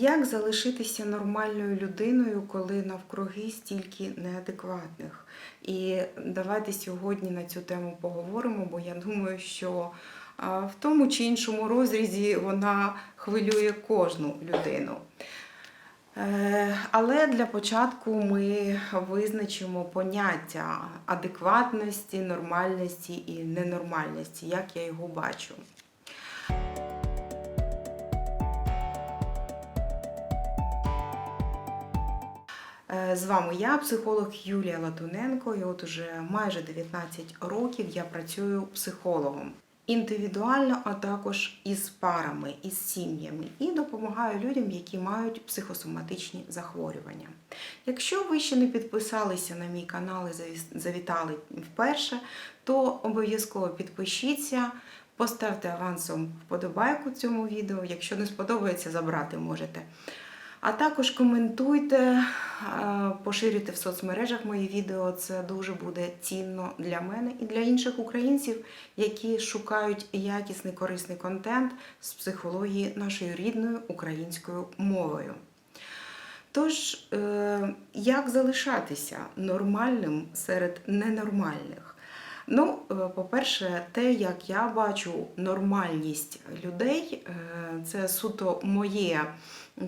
Як залишитися нормальною людиною, коли навкруги стільки неадекватних? І давайте сьогодні на цю тему поговоримо, бо я думаю, що в тому чи іншому розрізі вона хвилює кожну людину. Е, Але для початку ми визначимо поняття адекватності, нормальності і ненормальності, як я його бачу. З вами я, психолог Юлія Латуненко, і от уже майже 19 років я працюю психологом. Індивідуально, а також із парами, із сім'ями, і допомагаю людям, які мають психосоматичні захворювання. Якщо ви ще не підписалися на мій канал і завітали вперше, то обов'язково підпишіться, поставте авансом вподобайку цьому відео. Якщо не сподобається, забрати можете. А також коментуйте, поширюйте в соцмережах мої відео. Це дуже буде цінно для мене і для інших українців, які шукають якісний корисний контент з психології нашою рідною українською мовою. Тож, е, як залишатися нормальним серед ненормальних? Ну, е, по-перше, те, як я бачу нормальність людей, е, це суто моє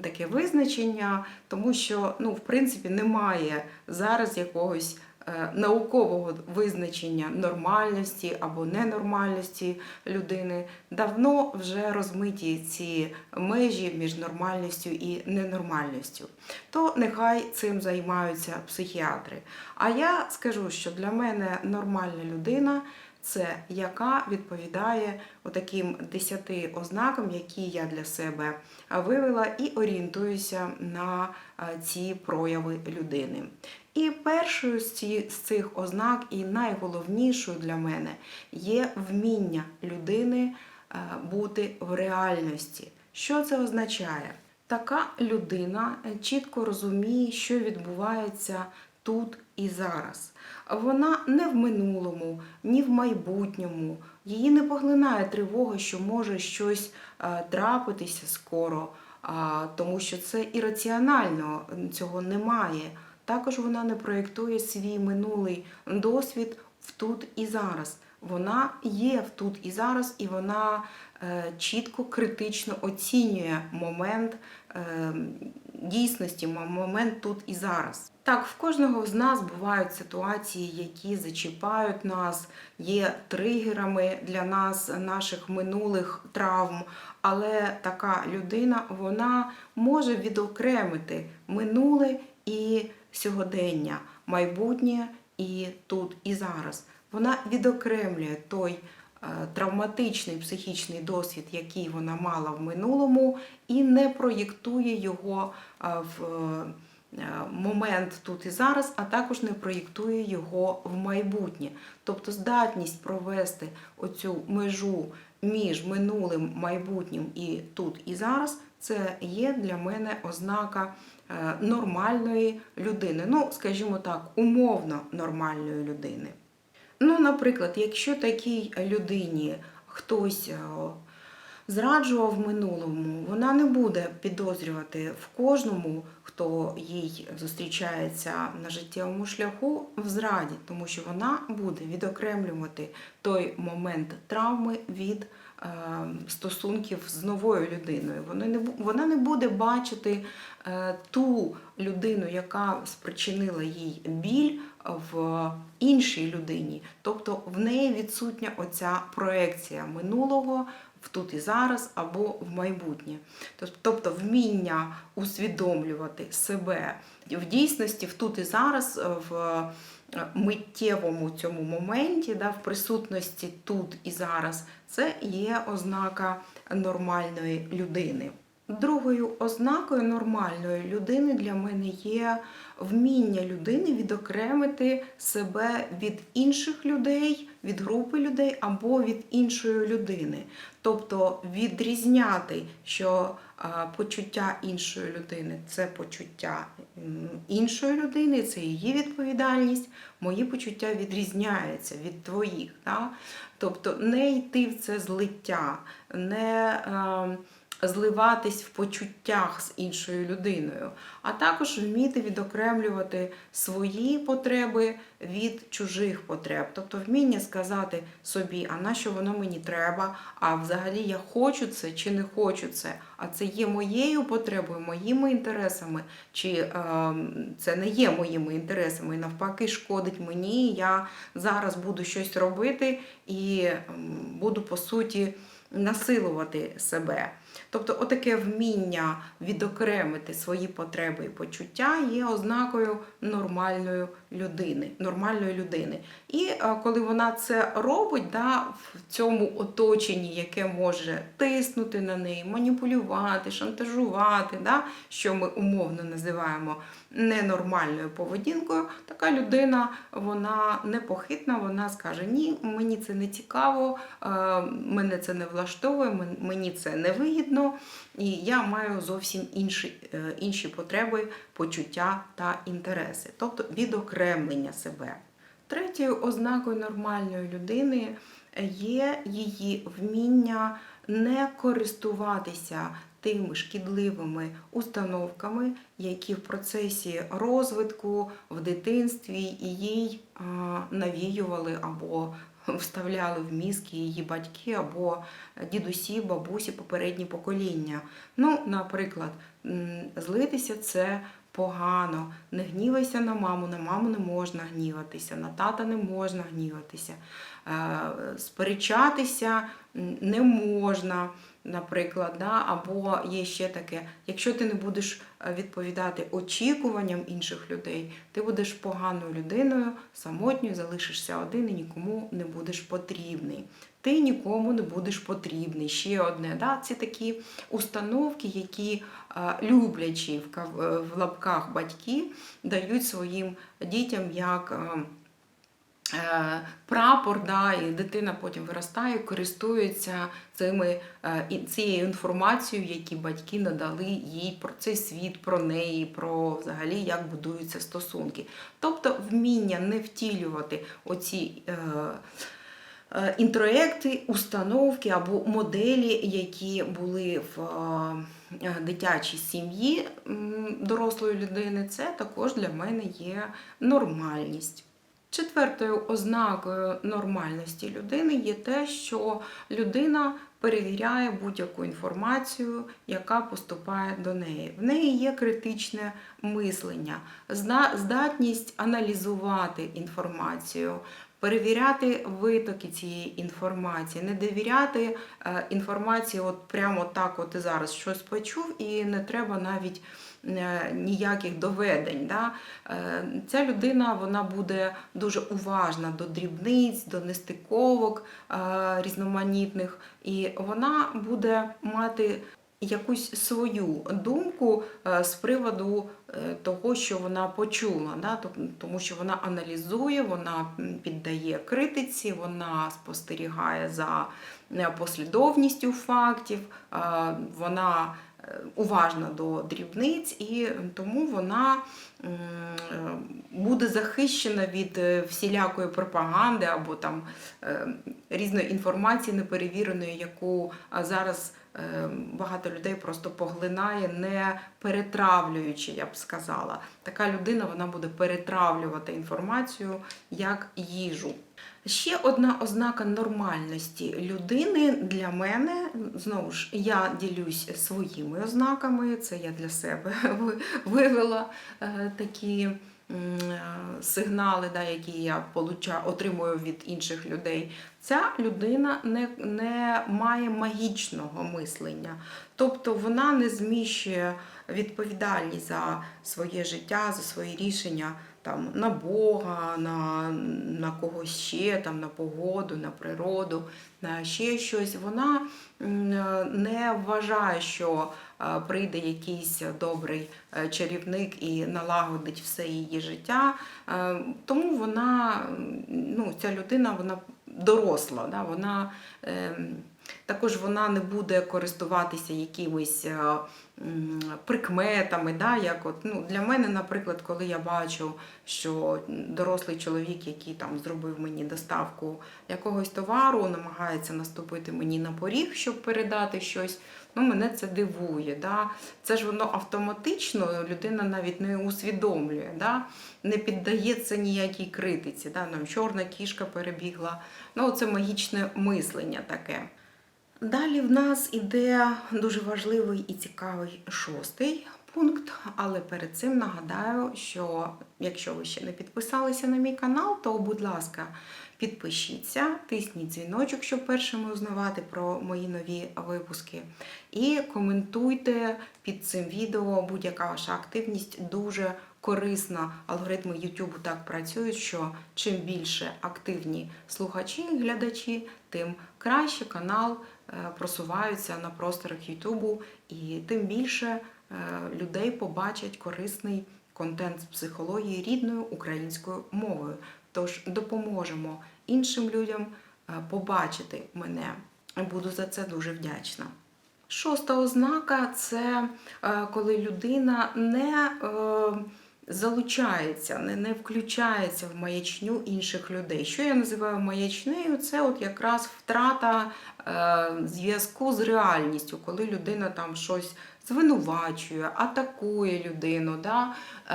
таке визначення, тому що, ну, в принципі, немає зараз якогось е, наукового визначення нормальності або ненормальності людини. Давно вже розмиті ці межі між нормальністю і ненормальністю. То нехай цим займаються психіатри. А я скажу, що для мене нормальна людина. Це яка відповідає таким десяти ознакам, які я для себе вивела, і орієнтуюся на ці прояви людини. І першою з цих ознак, і найголовнішою для мене є вміння людини бути в реальності. Що це означає? Така людина е, чітко розуміє, що відбувається тут і зараз. Вона не в минулому, ні в майбутньому. Її не поглинає тривога, що може щось е, трапитися скоро, тому що це ірраціонально, цього немає. Також вона не проєктує свій минулий досвід в тут і зараз. Вона є в тут і зараз, і вона е, чітко критично оцінює момент е, дійсності, момент тут і зараз. Так, в кожного з нас бувають ситуації, які зачіпають нас, є тригерами для нас, наших минулих травм. Але така людина вона може відокремити минуле і сьогодення, майбутнє і тут і зараз. Вона відокремлює той е, травматичний психічний досвід, який вона мала в минулому, і не проєктує його е, в момент тут і зараз, а також не проєктує його в майбутнє. Тобто здатність провести оцю межу між минулим, майбутнім і тут і зараз це є для мене ознака е, нормальної людини. Ну, скажімо так, умовно нормальної людини. Ну, наприклад, якщо такій людині хтось е, зраджував в минулому, вона не буде підозрювати в кожному, хто їй зустрічається на життєвому шляху в зраді, тому що вона буде відокремлювати той момент травми від е, стосунків з новою людиною. Вона не, вона не буде бачити е, ту людину, яка спричинила їй біль в іншій людині. Тобто в неї відсутня оця проекція минулого в тут і зараз або в майбутнє. Тобто вміння усвідомлювати себе в дійсності в тут і зараз е, в е, миттєвому цьому моменті, да, в присутності тут і зараз, це є ознака нормальної людини. Другою ознакою нормальної людини для мене є вміння людини відокремити себе від інших людей, від групи людей або від іншої людини. Тобто відрізняти, що почуття іншої людини це почуття іншої людини, це її відповідальність. Мої почуття відрізняються від твоїх. Да? Тобто не йти в це злиття, не. Зливатись в почуттях з іншою людиною, а також вміти відокремлювати свої потреби від чужих потреб. Тобто вміння сказати собі, а на що воно мені треба, а взагалі я хочу це чи не хочу це, а це є моєю потребою, моїми інтересами, чи е, це не є моїми інтересами, і навпаки, шкодить мені. Я зараз буду щось робити і буду по суті насилувати себе. Тобто, отаке вміння відокремити свої потреби і почуття є ознакою нормальної людини. Нормальної людини. І е, коли вона це робить, да, в цьому оточенні, яке може тиснути на неї, маніпулювати, шантажувати, да, що ми умовно називаємо ненормальною поведінкою, така людина вона непохитна, вона скаже: Ні, мені це не цікаво, е, мене це не влаштовує, мені це не вигідно, і я маю зовсім інші, е, інші потреби, почуття та інтереси, тобто відокремлення себе. Третьою ознакою нормальної людини є її вміння не користуватися тими шкідливими установками, які в процесі розвитку в дитинстві їй навіювали або вставляли в мізки її батьки або дідусі, бабусі, попередні покоління. Ну, наприклад, злитися це погано, не гнівайся на маму, на маму не можна гніватися, на тата не можна гніватися, е, сперечатися не можна. Наприклад, да? або є ще таке, якщо ти не будеш е, відповідати очікуванням інших людей, ти будеш поганою людиною, самотньою, залишишся один і нікому не будеш потрібний. Ти нікому не будеш потрібний. Ще одне. Да? Це такі установки, які е, люблячі е, в лапках батьки дають своїм дітям як. Е, Прапор, да, і дитина потім виростає, користується цими, е, цією інформацією, які батьки надали їй про цей світ, про неї, про взагалі як будуються стосунки. Тобто вміння не втілювати оці е, інтроекти, установки або моделі, які були в дитячій сім'ї дорослої людини, це також для мене є нормальність. Четвертою ознакою нормальності людини є те, що людина перевіряє будь-яку інформацію, яка поступає до неї. В неї є критичне мислення, здатність аналізувати інформацію, перевіряти витоки цієї інформації, не довіряти е, інформації, от прямо так, от і зараз щось почув, і не треба навіть ніяких доведень. Да? Е, Ця людина вона буде дуже уважна до дрібниць, до нестиковок е, різноманітних, і вона буде мати якусь свою думку е, з приводу е, того, що вона почула, да? тому що вона аналізує, вона піддає критиці, вона спостерігає за е, послідовністю фактів, е, вона е, уважна до дрібниць, і тому вона е, буде захищена від е, всілякої пропаганди або там е, різної інформації неперевіреної, яку зараз е, багато людей просто поглинає, не перетравлюючи, я б сказала. Така людина вона буде перетравлювати інформацію як їжу. Ще одна ознака нормальності людини для мене, знову ж, я ділюсь своїми ознаками, це я для себе вивела е, такі е, сигнали, да, які я получа, отримую від інших людей. Ця людина не, не має магічного мислення, тобто вона не зміщує відповідальність за своє життя, за свої рішення там, на Бога, на, на когось ще, там, на погоду, на природу, на ще щось. Вона не вважає, що е, прийде якийсь добрий е, чарівник і налагодить все її життя. Е, Тому вона, ну, ця людина, вона доросла, да? вона. ем, також вона не буде користуватися якимись прикметами. Да, як от, ну, для мене, наприклад, коли я бачу, що дорослий чоловік, який там зробив мені доставку якогось товару, намагається наступити мені на поріг, щоб передати щось. Ну, мене це дивує. Да? Це ж воно автоматично, людина навіть не усвідомлює, да? не піддається ніякій критиці. Да? Нам чорна кішка перебігла. Ну, це магічне мислення таке. Далі в нас іде дуже важливий і цікавий шостий пункт, але перед цим нагадаю, що якщо ви ще не підписалися на мій канал, то, будь ласка, підпишіться, тисніть дзвіночок, щоб першими узнавати про мої нові випуски. І коментуйте під цим відео будь-яка ваша активність дуже корисна. Алгоритми YouTube так працюють, що чим більше активні слухачі і глядачі, тим краще канал просуваються на просторах YouTube, і тим більше е, людей побачать корисний контент з психології рідною українською мовою. Тож допоможемо іншим людям е, побачити мене. Буду за це дуже вдячна. Шоста ознака це е, коли людина не е, залучається, не, не включається в маячню інших людей. Що я називаю маячнею? Це от якраз втрата е, зв'язку з реальністю, коли людина там щось звинувачує, атакує людину. Да? Е,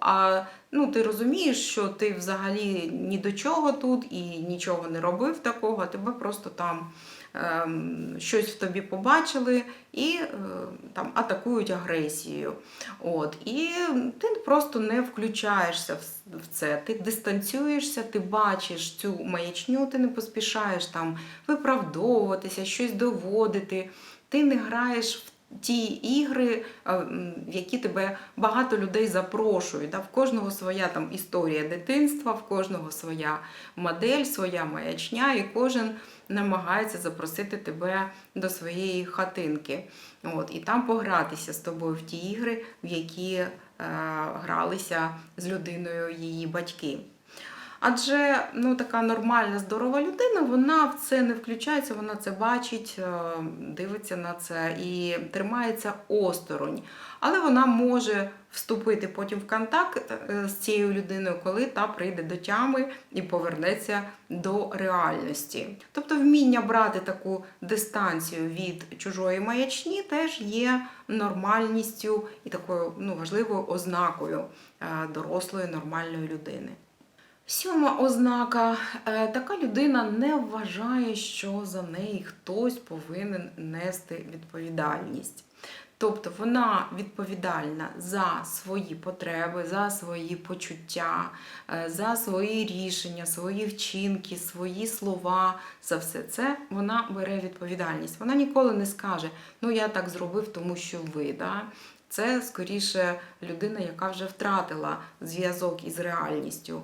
а ну, ти розумієш, що ти взагалі ні до чого тут і нічого не робив такого, тебе просто там щось в тобі побачили і е, там атакують агресією. От. І ти просто не включаєшся в це. Ти дистанціюєшся, ти бачиш цю маячню, ти не поспішаєш там виправдовуватися, щось доводити. Ти не граєш в ті ігри, е, в які тебе багато людей запрошують. Да? В кожного своя там історія дитинства, в кожного своя модель, своя маячня, і кожен намагається запросити тебе до своєї хатинки. От, і там погратися з тобою в ті ігри, в які е, гралися з людиною її батьки. Адже ну, така нормальна, здорова людина, вона в це не включається, вона це бачить, е, дивиться на це і тримається осторонь. Але вона може вступити потім в контакт е, з цією людиною, коли та прийде до тями і повернеться до реальності. Тобто вміння брати таку дистанцію від чужої маячні теж є нормальністю і такою ну, важливою ознакою е, дорослої нормальної людини. Сьома ознака. Е, Така людина не вважає, що за неї хтось повинен нести відповідальність. Тобто вона відповідальна за свої потреби, за свої почуття, е, за свої рішення, свої вчинки, свої слова. За все це вона бере відповідальність. Вона ніколи не скаже, ну я так зробив, тому що ви. Да? Це скоріше людина, яка вже втратила зв'язок із реальністю.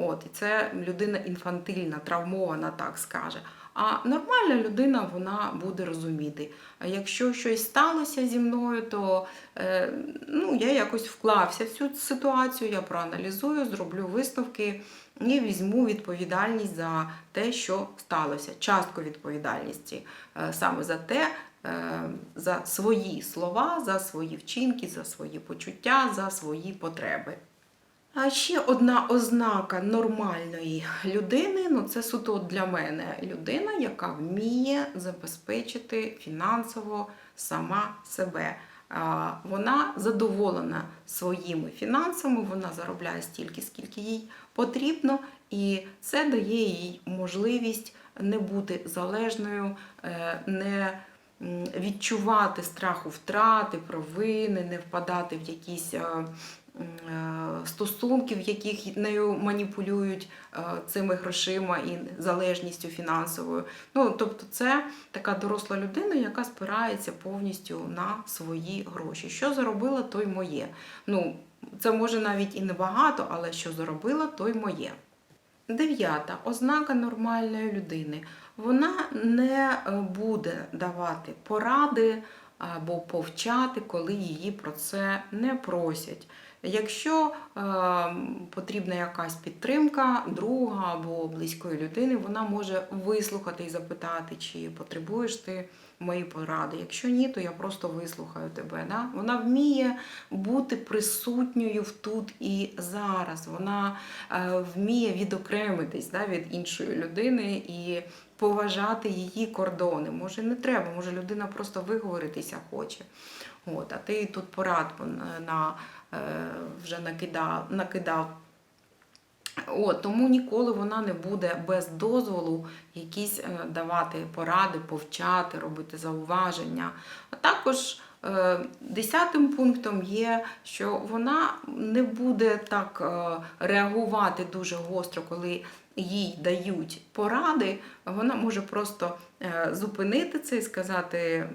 От, і це людина інфантильна, травмована, так скаже. А нормальна людина вона буде розуміти. Якщо щось сталося зі мною, то е, ну, я якось вклався в цю ситуацію, я проаналізую, зроблю висновки і візьму відповідальність за те, що сталося, частку відповідальності е, саме за те, е, за свої слова, за свої вчинки, за свої почуття, за свої потреби. А ще одна ознака нормальної людини ну це суто для мене людина, яка вміє забезпечити фінансово сама себе. Вона задоволена своїми фінансами, вона заробляє стільки, скільки їй потрібно, і це дає їй можливість не бути залежною, е, не відчувати страху втрати, провини, не впадати в якісь е, м, е, стосунки, в яких нею маніпулюють е, цими грошима і залежністю фінансовою. Ну, тобто, це така доросла людина, яка спирається повністю на свої гроші. Що заробила, то й моє. Ну, це може навіть і небагато, але що заробила, то й моє. Дев'ята ознака нормальної людини. Вона не е, буде давати поради або повчати, коли її про це не просять. Якщо е, потрібна якась підтримка друга або близької людини, вона може вислухати і запитати, чи потребуєш ти мої поради. Якщо ні, то я просто вислухаю тебе. Да? Вона вміє бути присутньою в тут і зараз. Вона е, вміє відокремитись да, від іншої людини і поважати її кордони. Може, не треба, може людина просто виговоритися хоче. От, а ти тут порад на, вже накидав, накидав. От, тому ніколи вона не буде без дозволу якісь е, давати поради, повчати, робити зауваження. А також е, десятим пунктом є, що вона не буде так е, реагувати дуже гостро, коли їй дають поради. Вона може просто е, зупинити це і сказати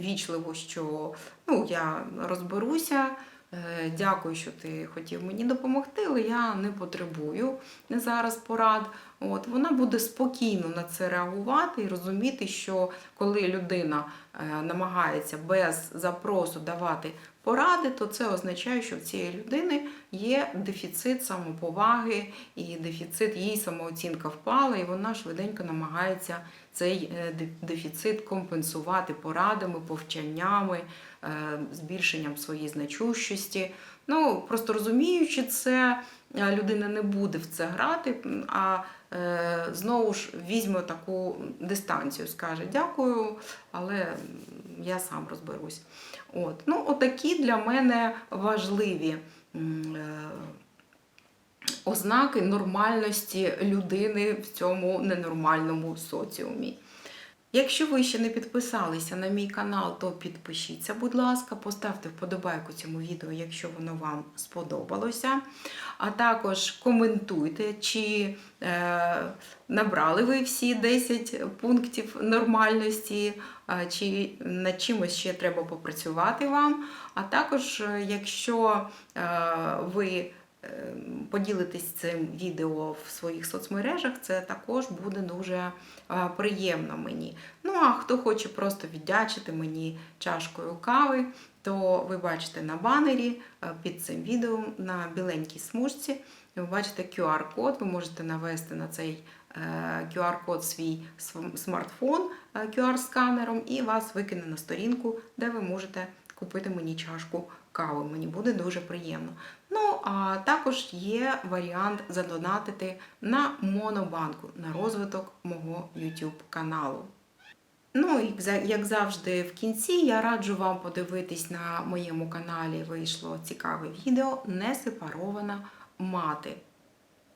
вічливо, що ну, я розберуся. Е, Дякую, що ти хотів мені допомогти, але я не потребую зараз порад. От вона буде спокійно на це реагувати і розуміти, що коли людина е, намагається без запросу давати поради, то це означає, що в цієї людини є дефіцит самоповаги і дефіцит її самооцінка впала, і вона швиденько намагається цей е, дефіцит компенсувати порадами, повчаннями, е, збільшенням своєї значущості. Ну, просто розуміючи це, е, людина не буде в це грати, а е, знову ж візьме таку дистанцію, скаже дякую, але я сам розберусь. От. Ну, отакі для мене важливі е, ознаки нормальності людини в цьому ненормальному соціумі. Якщо ви ще не підписалися на мій канал, то підпишіться, будь ласка, поставте вподобайку цьому відео, якщо воно вам сподобалося. А також коментуйте, чи е, набрали ви всі 10 пунктів нормальності, чи над чимось ще треба попрацювати вам. А також, е, якщо е, ви е, поділитесь цим відео в своїх соцмережах, це також буде дуже е, приємно мені. Ну а хто хоче просто віддячити мені чашкою кави, то ви бачите на банері е, під цим відео на біленькій смужці. Ви бачите QR-код, ви можете навести на цей е, QR-код свій смартфон е, QR-сканером і вас викине на сторінку, де ви можете купити мені чашку кави. Мені буде дуже приємно. Ну, а також є варіант задонатити на монобанку на розвиток мого YouTube каналу. Ну, і як завжди, в кінці я раджу вам подивитись на моєму каналі. Вийшло цікаве відео Несепарована мати.